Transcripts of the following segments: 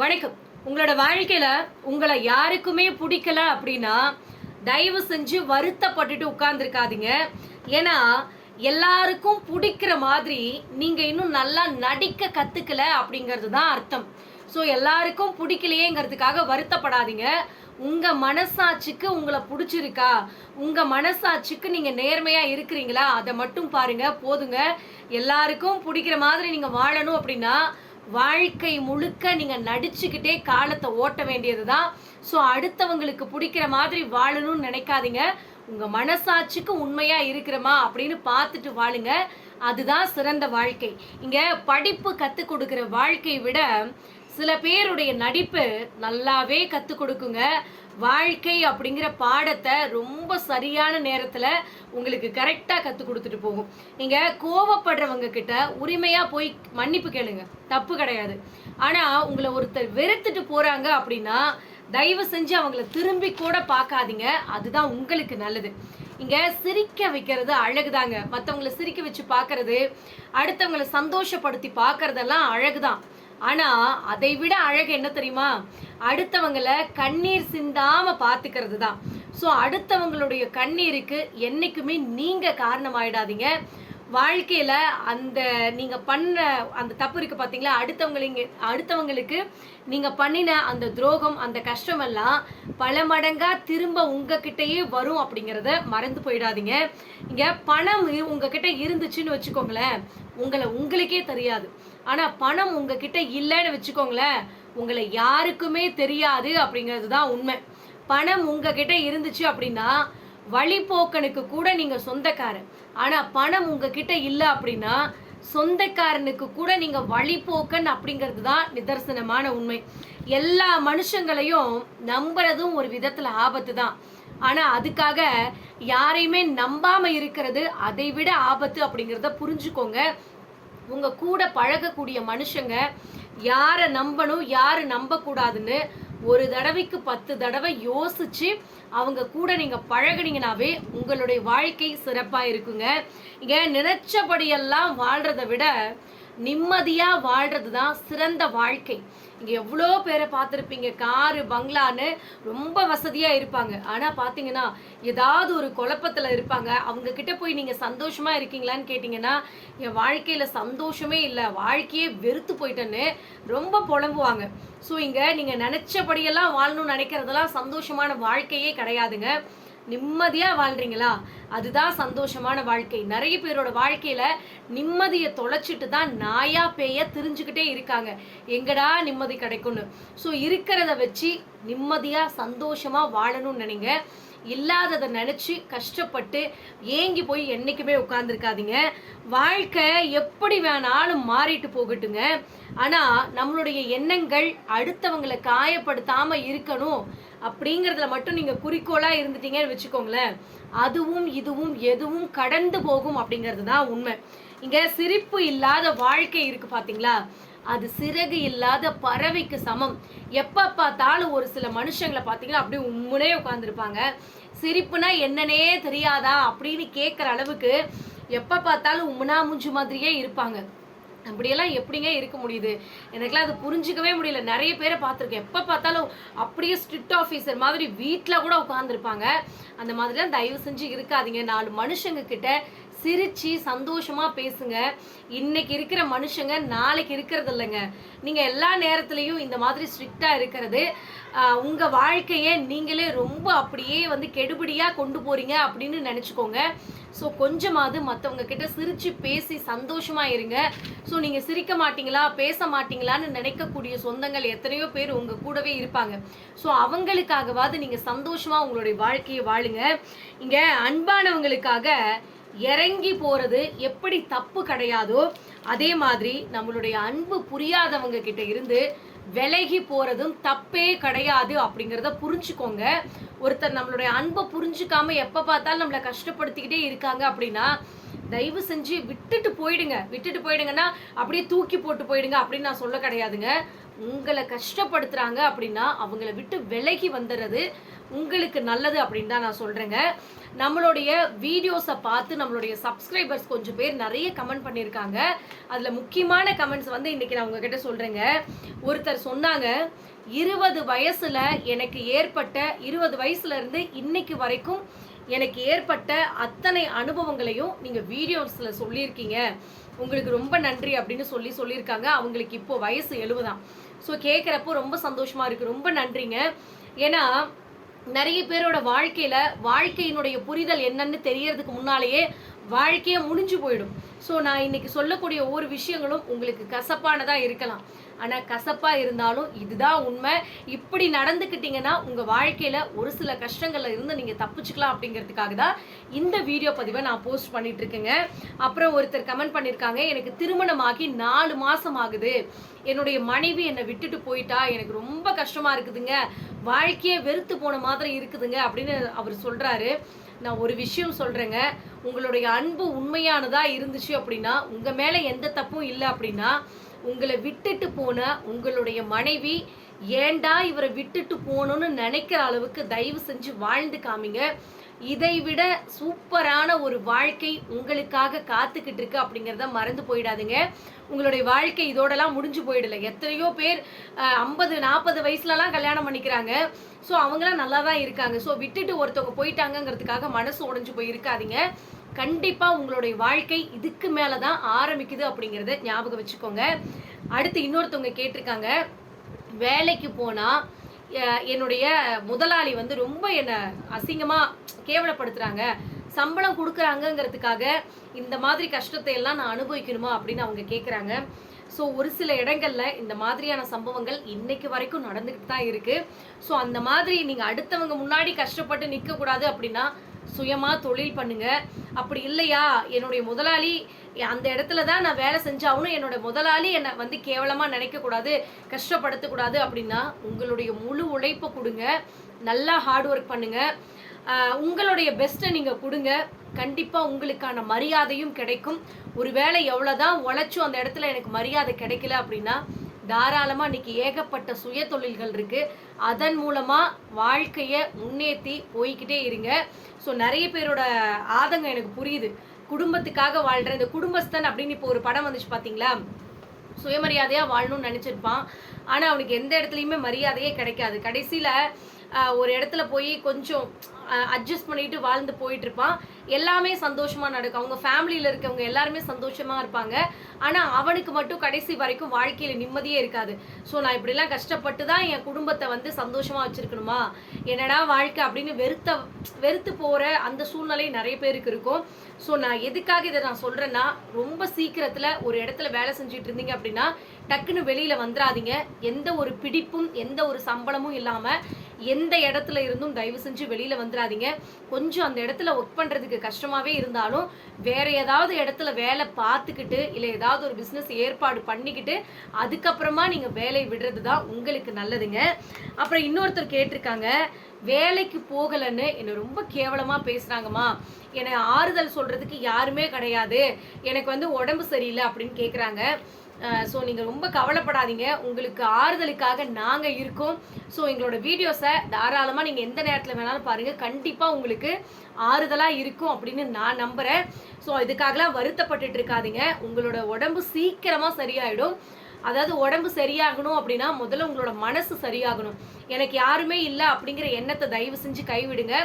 வணக்கம். உங்களோட வாழ்க்கையில உங்களை யாருக்குமே பிடிக்கல அப்படின்னா தயவு செஞ்சு வருத்தப்பட்டுட்டு உட்கார்ந்துருக்காதீங்க. ஏன்னா எல்லாருக்கும் பிடிக்கிற மாதிரி நீங்க இன்னும் நல்லா நடிக்க கத்துக்கல அப்படிங்கிறது தான் அர்த்தம். ஸோ எல்லாருக்கும் பிடிக்கலையேங்கிறதுக்காக வருத்தப்படாதீங்க. உங்க மனசாட்சிக்கு உங்களை பிடிச்சிருக்கா? உங்க மனசாட்சிக்கு நீங்க நேர்மையா இருக்கிறீங்களா? அதை மட்டும் பாருங்க போதுங்க. எல்லாருக்கும் பிடிக்கிற மாதிரி நீங்க வாழணும் அப்படின்னா வாழ்க்கை முழுக்க நீங்கள் நடிச்சுக்கிட்டே காலத்தை ஓட்ட வேண்டியது தான் ஸோ அடுத்தவங்களுக்கு பிடிக்கிற மாதிரி வாழணும்னு நினைக்காதீங்க. உங்கள் மனசாட்சிக்கு உண்மையாக இருக்கிறோமா அப்படின்னு பார்த்துட்டு வாழுங்க. அதுதான் சிறந்த வாழ்க்கை. இங்கே படிப்பு கற்றுக் கொடுக்குற வாழ்க்கையை விட சில பேருடைய நடிப்பு நல்லாவே கற்றுக் கொடுக்குங்க. வாழ்க்கை அப்படிங்கிற பாடத்தை ரொம்ப சரியான நேரத்தில் உங்களுக்கு கரெக்டாக கற்றுக் கொடுத்துட்டு போகும். நீங்கள் கோவப்படுறவங்க கிட்ட உரிமையாக போய் மன்னிப்பு கேளுங்க. தப்பு கிடையாது. ஆனால் உங்களை ஒருத்தர் வெறுத்துட்டு போகிறாங்க அப்படின்னா தயவு செஞ்சு அவங்கள திரும்பி கூட பார்க்காதீங்க. அதுதான் உங்களுக்கு நல்லது. இங்க சிரிக்க வைக்கிறது அழகுதாங்க. மற்றவங்கள சிரிக்க வச்சு பார்க்கறது அடுத்தவங்கள சந்தோஷப்படுத்தி பார்க்கறதெல்லாம் அழகுதான். ஆனா அதை விட அழகு என்ன தெரியுமா? அடுத்தவங்கள கண்ணீர் சிந்தாம பாத்துக்கிறது தான் ஸோ அடுத்தவங்களுடைய கண்ணீருக்கு என்னைக்குமே நீங்க காரணமாயிடாதீங்க. வாழ்க்கையில அந்த நீங்க பண்ண அந்த தப்பு இருக்கு பாத்தீங்களா? அடுத்தவங்களுக்கு அடுத்தவங்களுக்கு நீங்க பண்ணின அந்த துரோகம் அந்த கஷ்டம் எல்லாம் பல மடங்கா திரும்ப உங்ககிட்டயே வரும் அப்படிங்கிறத மறந்து போயிடாதீங்க. இங்க பணம் உங்ககிட்ட இருந்துச்சுன்னு வச்சுக்கோங்களேன். உங்களை உங்களுக்கே தெரியாது. ஆனால் பணம் உங்ககிட்ட இல்லைன்னு வச்சுக்கோங்களேன் உங்களை யாருக்குமே தெரியாது அப்படிங்கிறது தான் உண்மை. பணம் உங்ககிட்ட இருந்துச்சு அப்படின்னா வழிபோக்கனுக்கு கூட நீங்கள் சொந்தக்காரன் ஆனால் பணம் உங்ககிட்ட இல்லை அப்படின்னா சொந்தக்காரனுக்கு கூட நீங்கள் வழிபோக்கன் அப்படிங்கிறது தான் நிதர்சனமான உண்மை. எல்லா மனுஷங்களையும் நம்புறதும் ஒரு விதத்தில் ஆபத்து தான். ஆனால் அதுக்காக யாரையுமே நம்பாமல் இருக்கிறது அதை விட ஆபத்து அப்படிங்கிறத புரிஞ்சுக்கோங்க. உங்கள் கூட பழகக்கூடிய மனுஷங்க யாரை நம்பணும் யாரை நம்பக்கூடாதுன்னு ஒரு தடவைக்கு பத்து தடவை யோசிச்சு அவங்க கூட நீங்கள் பழகினீங்கனாவே உங்களுடைய வாழ்க்கை சிறப்பாக இருக்குங்க. ஏன் நினைச்சபடியெல்லாம் வாழ்கிறத விட நிம்மதியாக வாழ்கிறது தான் சிறந்த வாழ்க்கை. இங்கே எவ்வளோ பேரை பார்த்துருப்பீங்க? காரு பங்களான்னு ரொம்ப வசதியாக இருப்பாங்க. ஆனால் பார்த்தீங்கன்னா ஏதாவது ஒரு குழப்பத்தில் இருப்பாங்க. அவங்கக்கிட்ட போய் நீங்கள் சந்தோஷமாக இருக்கீங்களான்னு கேட்டிங்கன்னா என் வாழ்க்கையில் சந்தோஷமே இல்லை. வாழ்க்கையே வெறுத்து போயிட்டேன்னு ரொம்ப புலம்புவாங்க. ஸோ இங்கே நீங்கள் நினச்சபடியெல்லாம் வாழணும்னு நினைக்கிறதெல்லாம் சந்தோஷமான வாழ்க்கையே கிடையாதுங்க. நிம்மதியா வாழ்றீங்களா? அதுதான் சந்தோஷமான வாழ்க்கை. நிறைய பேரோட வாழ்க்கையில நிம்மதியை தொலைச்சிட்டு தான் நாயா பேய திரிஞ்சுக்கிட்டே இருக்காங்க. எங்கடா நிம்மதி கிடைக்கும்னு? ஸோ இருக்கிறத வச்சு நிம்மதியா சந்தோஷமா வாழணும்னு நினைங்க. இல்லாததை நினச்சி கஷ்டப்பட்டு ஏங்கி போய் என்றைக்குமே உட்காந்துருக்காதீங்க வாழ்க்கை எப்படி வேணாலும் மாறிட்டு போகட்டுங்க. ஆனால் நம்மளுடைய எண்ணங்கள் அடுத்தவங்களை காயப்படுத்தாமல் இருக்கணும் அப்படிங்கிறதுல மட்டும் நீங்கள் குறிக்கோளாக இருந்துட்டீங்கன்னு வச்சுக்கோங்களேன். அதுவும் இதுவும் எதுவும் கடந்து போகும் அப்படிங்கிறது தான் உண்மை. இங்கே சிரிப்பு இல்லாத வாழ்க்கை இருக்குது பார்த்தீங்களா அது சிறகு இல்லாத பறவைக்கு சமம். எப்போ பார்த்தாலும் ஒரு சில மனுஷங்களை பார்த்தீங்கன்னா அப்படியே உம்முனே உட்காந்துருப்பாங்க சிரிப்புனா என்னன்னே தெரியாதா அப்படின்னு கேட்குற அளவுக்கு எப்போ பார்த்தாலும் உம்முனா மூஞ்சு மாதிரியே இருப்பாங்க. அப்படியெல்லாம் எப்படிங்க இருக்க முடியுது? எனக்குலாம் அது புரிஞ்சுக்கவே முடியல. நிறைய பேரை பார்த்துருக்கேன். எப்போ பார்த்தாலும் அப்படியே ஸ்ட்ரிக்ட் ஆஃபீஸர் மாதிரி வீட்டில் கூட உட்காந்துருப்பாங்க அந்த மாதிரிலாம் தயவு செஞ்சு இருக்காதீங்க. நாலு மனுஷங்க கிட்ட சிரிச்சு சந்தோஷமா பேசுங்க. இன்னைக்கு இருக்கிற மனுஷங்க நாளைக்கு இருக்கிறது இல்லைங்க. நீங்க எல்லா நேரத்துலையும் இந்த மாதிரி ஸ்ட்ரிக்டா இருக்கிறது. உங்கள் உங்க வாழ்க்கையை நீங்களே ரொம்ப அப்படியே வந்து கெடுபடியா கொண்டு போறீங்க அப்படின்னு நினைச்சுக்கோங்க. ஸோ கொஞ்சமாவது மற்றவங்க கிட்ட சிரித்து பேசி சந்தோஷமாக இருங்க. ஸோ நீங்கள் சிரிக்க மாட்டீங்களா பேச மாட்டீங்களான்னு நினைக்கக்கூடிய சொந்தங்கள் எத்தனையோ பேர் உங்கள் கூடவே இருப்பாங்க. ஸோ அவங்களுக்காகவாவது நீங்கள் சந்தோஷமாக உங்களுடைய வாழ்க்கையை வாழுங்க. இங்கே அன்பானவங்களுக்காக இறங்கி போகிறது எப்படி தப்பு கிடையாதோ அதே மாதிரி நம்மளுடைய அன்பு புரியாதவங்க கிட்ட இருந்து விலகி போறதும் தப்பே கிடையாது அப்படிங்கிறத புரிஞ்சுக்கோங்க. ஒருத்தர் நம்மளுடைய அன்பை புரிஞ்சுக்காம எப்ப பார்த்தாலும் நம்மளை கஷ்டப்படுத்திக்கிட்டே இருக்காங்க அப்படின்னா தயவு செஞ்சு விட்டுட்டு போயிடுங்க. விட்டுட்டு போயிடுங்கன்னா அப்படியே தூக்கி போட்டு போயிடுங்க அப்படின்னு நான் சொல்ல கிடையாதுங்க. உங்களை கஷ்டப்படுத்துறாங்க அப்படின்னா அவங்கள விட்டு விலகி வந்துடுறது உங்களுக்கு நல்லது அப்படின்னு தான் நான் சொல்கிறேங்க நம்மளுடைய வீடியோஸை பார்த்து நம்மளுடைய சப்ஸ்கிரைபர்ஸ் கொஞ்சம் பேர் நிறைய கமெண்ட் பண்ணியிருக்காங்க. அதில் முக்கியமான கமெண்ட்ஸ் வந்து இன்னைக்கு நான் உங்ககிட்ட சொல்கிறேங்க ஒருத்தர் சொன்னாங்க இருபது வயசில் எனக்கு ஏற்பட்ட இருபது வயசுலேருந்து இன்னைக்கு வரைக்கும் எனக்கு ஏற்பட்ட அத்தனை அனுபவங்களையும் நீங்கள் வீடியோஸில் சொல்லியிருக்கீங்க. உங்களுக்கு ரொம்ப நன்றி அப்படின்னு சொல்லி சொல்லியிருக்காங்க. அவங்களுக்கு இப்போ வயசு எழுபதாம். ஸோ கேட்குறப்போ ரொம்ப சந்தோஷமா இருக்கு. ரொம்ப நன்றிங்க. ஏன்னா நிறைய பேரோட வாழ்க்கையில வாழ்க்கையினுடைய புரிதல் என்னன்னு தெரியறதுக்கு முன்னாலேயே வாழ்க்கையே முடிஞ்சு போயிடும். ஸோ நான் இன்னைக்கு சொல்லக்கூடிய ஒவ்வொரு விஷயங்களும் உங்களுக்கு கசப்பானதா இருக்கலாம். ஆனால் கசப்பாக இருந்தாலும் இதுதான் உண்மை. இப்படி நடந்துக்கிட்டீங்கன்னா உங்கள் வாழ்க்கையில் ஒரு சில கஷ்டங்களில் இருந்து நீங்கள் தப்பிச்சுக்கலாம் அப்படிங்கிறதுக்காக தான் இந்த வீடியோ பதிவை நான் போஸ்ட் பண்ணிட்டு இருக்கேங்க அப்புறம் ஒருத்தர் கமெண்ட் பண்ணியிருக்காங்க எனக்கு திருமணமாகி நாலு மாதம் ஆகுது. என்னுடைய மனைவி என்னை விட்டுட்டு போயிட்டா. எனக்கு ரொம்ப கஷ்டமாக இருக்குதுங்க. வாழ்க்கையே வெறுத்து போன மாதிரி இருக்குதுங்க. அப்படின்னு அவர் சொல்கிறாரு நான் ஒரு விஷயம் சொல்கிறேங்க உங்களுடைய அன்பு உண்மையானதாக இருந்துச்சு அப்படின்னா உங்கள் மேலே எந்த தப்பும் இல்லை அப்படின்னா உங்களை விட்டுட்டு போன உங்களுடைய மனைவி ஏன்டா இவரை விட்டுட்டு போகணும்னு நினைக்கிற அளவுக்கு தயவு செஞ்சு வாழ்ந்து காமிங்க. இதை விட சூப்பரான ஒரு வாழ்க்கை உங்களுக்காக காத்துக்கிட்டு இருக்கு அப்படிங்கிறத மறந்து போயிடாதுங்க. உங்களுடைய வாழ்க்கை இதோடலாம் முடிஞ்சு போயிடல. எத்தனையோ பேர் ஐம்பது நாற்பது வயசுலலாம் கல்யாணம் பண்ணிக்கிறாங்க. ஸோ அவங்களாம் நல்லா தான் இருக்காங்க. ஸோ விட்டுட்டு ஒருத்தவங்க போயிட்டாங்கங்கிறதுக்காக மனசு உடஞ்சு போய் கண்டிப்பாக உங்களுடைய வாழ்க்கை இதுக்கு மேலே தான் ஆரம்பிக்குது அப்படிங்கிறத ஞாபகம் வச்சுக்கோங்க. அடுத்து இன்னொருத்தவங்க கேட்டிருக்காங்க வேலைக்கு போனால் என்னுடைய முதலாளி வந்து ரொம்ப என்னை அசிங்கமாக கேவலப்படுத்துகிறாங்க சம்பளம் கொடுக்குறாங்கங்கிறதுக்காக இந்த மாதிரி கஷ்டத்தை எல்லாம் நான் அனுபவிக்கணுமா அப்படின்னு அவங்க கேட்குறாங்க ஸோ ஒரு சில இடங்களில் இந்த மாதிரியான சம்பவங்கள் இன்னைக்கு வரைக்கும் நடந்துக்கிட்டு தான் இருக்குது ஸோ அந்த மாதிரி நீங்கள் அடுத்தவங்க முன்னாடி கஷ்டப்பட்டு நிற்கக்கூடாது அப்படின்னா சுயமாக தொழில் பண்ணுங்க. அப்படி இல்லையா? என்னுடைய முதலாளி அந்த இடத்துல தான் நான் வேலை செஞ்சாகணும். என்னோட முதலாளி என்னை வந்து கேவலமாக நினைக்கக்கூடாது கஷ்டப்படுத்தக்கூடாது அப்படின்னா உங்களுடைய முழு உழைப்பை கொடுங்க. நல்லா ஹார்ட் ஒர்க் பண்ணுங்க. உங்களுடைய பெஸ்ட்டை நீங்கள் கொடுங்க. கண்டிப்பாக உங்களுக்கான மரியாதையும் கிடைக்கும். ஒருவேளை எவ்வளோதான் உழைச்சும் அந்த இடத்துல எனக்கு மரியாதை கிடைக்கல அப்படின்னா தாராளமாக இன்னைக்கு ஏகப்பட்ட சுய தொழில்கள் இருக்குது அதன் மூலமாக வாழ்க்கையை முன்னேற்றி போய்கிட்டே இருங்க. ஸோ நிறைய பேரோட ஆதங்கம் எனக்கு புரியுது. குடும்பத்துக்காக வாழ்கிற இந்த குடும்பஸ்தன் அப்படின்னு இப்போ ஒரு படம் வந்துச்சு பார்த்தீங்களா சுயமரியாதையாக வாழணும்னு நினச்சிருப்பான். ஆனால் அவனுக்கு எந்த இடத்துலையுமே மரியாதையே கிடைக்காது. கடைசியில் ஒரு இடத்துல போய் கொஞ்சம் அட்ஜஸ்ட் பண்ணிட்டு வாழ்ந்து போயிட்டு இருப்பான். எல்லாமே சந்தோஷமா நடக்கும். அவங்க ஃபேமிலியில இருக்கவங்க எல்லாருமே சந்தோஷமா இருப்பாங்க. ஆனா அவனுக்கு மட்டும் கடைசி வரைக்கும் வாழ்க்கையில நிம்மதியே இருக்காது. ஸோ நான் இப்படிலாம் கஷ்டப்பட்டு தான் என் குடும்பத்தை வந்து சந்தோஷமா வச்சிருக்கணுமா? என்னடா வாழ்க்கை அப்படின்னு வெறுத்த வெறுத்து போற அந்த சூழ்நிலை நிறைய பேருக்கு இருக்கும். ஸோ நான் எதுக்காக இதை நான் சொல்றேன்னா ரொம்ப சீக்கிரத்துல ஒரு இடத்துல வேலை செஞ்சுட்டு இருந்தீங்க அப்படின்னா டக்குன்னு வெளியில வந்துடாதீங்க. எந்த ஒரு பிடிப்பும் எந்த ஒரு சம்பளமும் இல்லாம எந்த இடத்துல இருந்தும் தயவு செஞ்சு வெளியில வந்துடாதீங்க. கொஞ்சம் அந்த இடத்துல ஒர்க் கஷ்டமாகவே இருந்தாலும் வேற ஏதாவது இடத்துல வேலை பார்த்துக்கிட்டு இல்லை ஏதாவது ஒரு பிஸ்னஸ் ஏற்பாடு பண்ணிக்கிட்டு அதுக்கப்புறமா நீங்கள் வேலையை விடுறது தான் உங்களுக்கு நல்லதுங்க. அப்புறம் இன்னொருத்தர் கேட்டிருக்காங்க வேலைக்கு போகலைன்னு என்னை ரொம்ப கேவலமாக பேசுகிறாங்கம்மா என்னை ஆறுதல் சொல்கிறதுக்கு யாருமே கிடையாது. எனக்கு வந்து உடம்பு சரியில்லை அப்படின்னு கேட்குறாங்க ஸோ நீங்கள் ரொம்ப கவலைப்படாதீங்க. உங்களுக்கு ஆறுதலுக்காக நாங்கள் இருக்கோம். ஸோ எங்களோட வீடியோஸை தாராளமாக நீங்கள் எந்த நேரத்தில் வேணாலும் பாருங்கள் கண்டிப்பாக உங்களுக்கு ஆறுதலாக இருக்கும் அப்படின்னு நான் நம்புகிறேன் ஸோ இதுக்காகலாம் வருத்தப்பட்டுட்டு இருக்காதீங்க. உங்களோட உடம்பு சீக்கிரமாக சரியாயிடும். அதாவது உடம்பு சரியாகணும் அப்படின்னா முதல்ல உங்களோட மனசு சரியாகணும். எனக்கு யாருமே இல்லை அப்படிங்கிற எண்ணத்தை தயவு செஞ்சு கைவிடுங்க.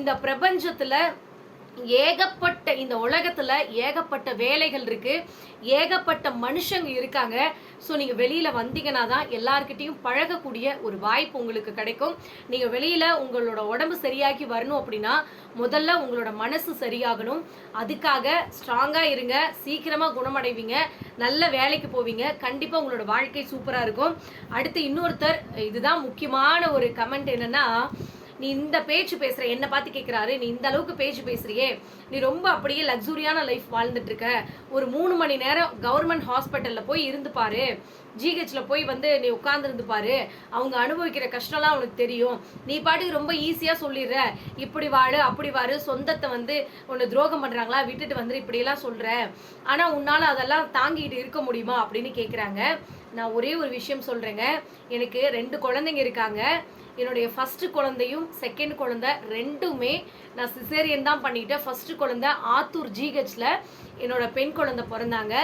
இந்த பிரபஞ்சத்தில் ஏகப்பட்ட இந்த உலகத்துல ஏகப்பட்ட வேலைகள் இருக்கு. ஏகப்பட்ட மனுஷங்க இருக்காங்க. ஸோ நீங்க வெளியில வந்தீங்கன்னா தான் எல்லார்கிட்டயும் பழகக்கூடிய ஒரு வாய்ப்பு உங்களுக்கு கிடைக்கும். நீங்க வெளியில உங்களோட உடம்பு சரியாக்கி வரணும் அப்படின்னா முதல்ல உங்களோட மனசு சரியாகணும். அதுக்காக ஸ்ட்ராங்கா இருங்க. சீக்கிரமா குணமடைவீங்க. நல்ல வேலைக்கு போவீங்க. கண்டிப்பா உங்களோட வாழ்க்கை சூப்பரா இருக்கும். அடுத்து இன்னொருத்தர் இதுதான் முக்கியமான ஒரு கமெண்ட் என்னன்னா நீ இந்த பேச்சு பேசுற என்ன பார்த்து கேட்குறாரு நீ இந்த அளவுக்கு பேச்சு பேசுறியே நீ ரொம்ப அப்படியே லக்ஸுரியான லைஃப் வாழ்ந்துட்டு இருக்க. ஒரு மூணு மணி நேரம் கவர்மெண்ட் ஹாஸ்பிட்டல்ல போய் இருந்து ஜிஹெச்சில் போய் வந்து நீ உட்கார்ந்துருந்து பாரு. அவங்க அனுபவிக்கிற கஷ்டம்லாம் உனக்கு தெரியும். நீ பாட்டுக்கு ரொம்ப ஈஸியாக சொல்லிடுற. இப்படி வாழு அப்படி வாரு சொந்தத்தை வந்து உன்னை துரோகம் பண்ணுறாங்களா விட்டுட்டு வந்து இப்படியெல்லாம் சொல்கிற ஆனால் உன்னால் அதெல்லாம் தாங்கிட்டு இருக்க முடியுமா? அப்படின்னு கேட்குறாங்க நான் ஒரே ஒரு விஷயம் சொல்கிறேங்க எனக்கு ரெண்டு குழந்தைங்க இருக்காங்க. என்னுடைய ஃபஸ்ட்டு குழந்தையும் செகண்ட் குழந்தை ரெண்டுமே நான் சிசேரியன் தான் பண்ணிட்டேன். ஃபஸ்ட்டு குழந்தை ஆத்தூர் ஜிஹெச்சில் என்னோட பெண் குழந்தை பிறந்தாங்க.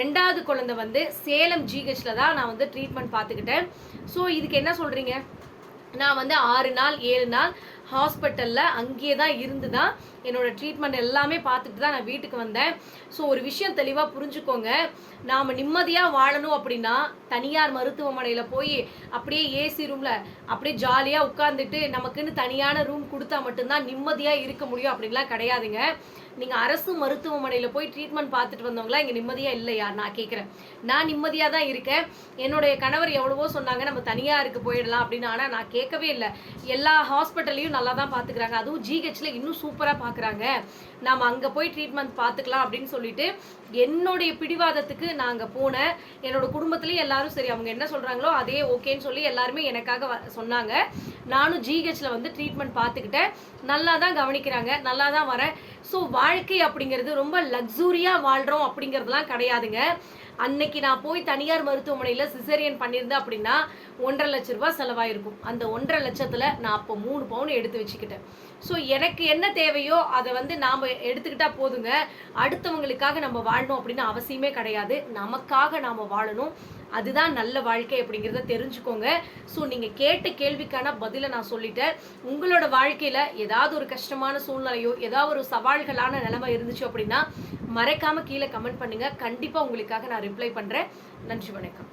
ரெண்டாவது குழந்தை வந்து சேலம் ஜிஹெச்சில் தான் நான் வந்து ட்ரீட்மெண்ட் பார்த்துக்கிட்டேன். ஸோ இதுக்கு என்ன சொல்கிறீங்க நான் வந்து ஆறு நாள் ஏழு நாள் ஹாஸ்பிட்டலில் அங்கேயே தான் இருந்து தான் என்னோடய ட்ரீட்மெண்ட் எல்லாமே பார்த்துட்டு தான் நான் வீட்டுக்கு வந்தேன். ஸோ ஒரு விஷயம் தெளிவாக புரிஞ்சுக்கோங்க. நாம் நிம்மதியாக வாழணும் அப்படின்னா தனியார் மருத்துவமனையில் போய் அப்படியே ஏசி ரூமில் அப்படியே ஜாலியாக உட்காந்துட்டு நமக்குன்னு தனியான ரூம் கொடுத்தா மட்டும்தான் நிம்மதியாக இருக்க முடியும் அப்படின்லாம் கிடையாதுங்க. நீங்கள் அரசு மருத்துவமனையில் போய் ட்ரீட்மெண்ட் பார்த்துட்டு வந்தவங்களா இங்கே நிம்மதியாக இல்லையா? நான் கேட்குறேன் நான் நிம்மதியாக தான் இருக்கேன். என்னுடைய கணவர் எவ்வளவோ சொன்னாங்க நம்ம தனியாருக்கு போயிடலாம் அப்படின்னு. ஆனால் நான் கேட்கவே இல்லை. எல்லா ஹாஸ்பிட்டல்லையும் நல்லா தான் பார்த்துக்கிறாங்க. அதுவும் ஜிஹெச்ல இன்னும் சூப்பராக பார்க்குறாங்க. நாம் அங்கே போய் ட்ரீட்மெண்ட் பார்த்துக்கலாம் அப்படின்னு சொல்லிட்டு என்னுடைய பிடிவாதத்துக்கு நான் அங்கே போனேன். என்னோட குடும்பத்துலேயும் எல்லாரும் சரி அவங்க என்ன சொல்கிறாங்களோ அதே ஓகேன்னு சொல்லி எல்லாருமே எனக்காக வ- சொன்னாங்க. நானும் ஜிஹெச்சில் வந்து ட்ரீட்மெண்ட் பார்த்துக்கிட்டேன். நல்லா தான் கவனிக்கிறாங்க நல்லா தான் வரேன். ஸோ வாழ்க்கை அப்படிங்கிறது ரொம்ப லக்ஸூரியாக வாழ்கிறோம் அப்படிங்கிறதுலாம் கிடையாதுங்க. அன்னைக்கு நான் போய் தனியார் மருத்துவமனையில் சிசேரியன் பண்ணியிருந்தேன் அப்படின்னா ஒன்றரை லட்ச ரூபா செலவாயிருக்கும். அந்த ஒன்றரை லட்சத்தில் நான் அப்போ மூணு பவுன் எடுத்து வச்சுக்கிட்டேன். ஸோ எனக்கு என்ன தேவையோ அதை வந்து நாம் எடுத்துக்கிட்டால் போதுங்க. அடுத்தவங்களுக்காக நம்ம வாழணும் அப்படின்னு அவசியமே கிடையாது. நமக்காக நாம் வாழணும். அதுதான் நல்ல வாழ்க்கை அப்படிங்கிறத தெரிஞ்சுக்கோங்க. ஸோ நீங்கள் கேட்ட கேள்விக்கான பதிலை நான் சொல்லிட்டேன். உங்களோட வாழ்க்கையில் ஏதாவது ஒரு கஷ்டமான சூழ்நிலையோ ஏதாவது ஒரு சவால்களான நிலைமை இருந்துச்சு அப்படின்னா மறக்காம கீழே கமெண்ட் பண்ணுங்க. கண்டிப்பாக உங்களுக்காக நான் ரிப்ளை பண்ணுறேன் நன்றி வணக்கம்.